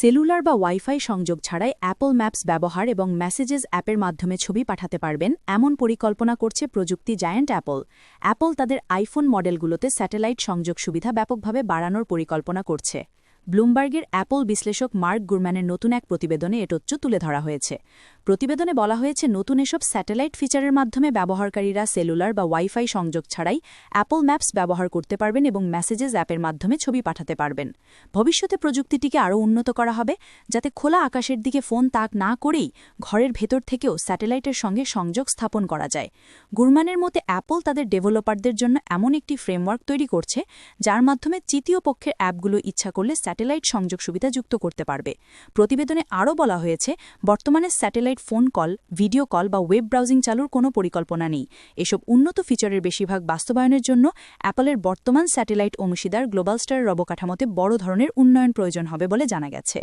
Cellular বা wifi সংযোগ ছাড়াই অ্যাপল ম্যাপস ব্যবহার এবং মেসেজেস অ্যাপের মাধ্যমে ছবি পাঠাতে পারবেন, এমন পরিকল্পনা করছে প্রযুক্তি জায়ান্ট অ্যাপল অ্যাপল তাদের আইফোন মডেলগুলোতে স্যাটেলাইট সংযোগ সুবিধা ব্যাপকভাবে বাড়ানোর পরিকল্পনা করছে। ব্লুমবার্গের অ্যাপল বিশ্লেষক মার্ক গুরম্যানের নতুন এক প্রতিবেদনে এ তথ্য তুলে ধরা হয়েছে। প্রতিবেদনে বলা হয়েছে, নতুন এসব স্যাটেলাইট ফিচারের মাধ্যমে ব্যবহারকারীরা সেলুলার বা ওয়াইফাই সংযোগ ছাড়াই অ্যাপল ম্যাপস ব্যবহার করতে পারবেন এবং মেসেজেস অ্যাপের মাধ্যমে ছবি পাঠাতে পারবেন। ভবিষ্যতে প্রযুক্তিটিকে আরও উন্নত করা হবে, যাতে খোলা আকাশের দিকে ফোন তাক না করেই ঘরের ভেতর থেকেও স্যাটেলাইটের সঙ্গে সংযোগ স্থাপন করা যায়। গুরমানের মতে, অ্যাপল তাদের ডেভেলপারদের জন্য এমন একটি ফ্রেমওয়ার্ক তৈরি করছে, যার মাধ্যমে তৃতীয় পক্ষের অ্যাপগুলো ইচ্ছা করলে স্যাটেলাইট সংযোগ সুবিধা যুক্ত করতে পারবে। প্রতিবেদনে আরও বলা হয়েছে, বর্তমানে satellite phone call, video call বা ওয়েব ব্রাউজিং চালুর কোনো পরিকল্পনা নেই। এসব উন্নত ফিচারের বেশিরভাগ বাস্তবায়নের জন্য অ্যাপলের বর্তমান স্যাটেলাইট অংশীদার গ্লোবাল স্টার রবকাঠামোতে বড় ধরনের উন্নয়ন প্রয়োজন হবে বলে জানা গেছে।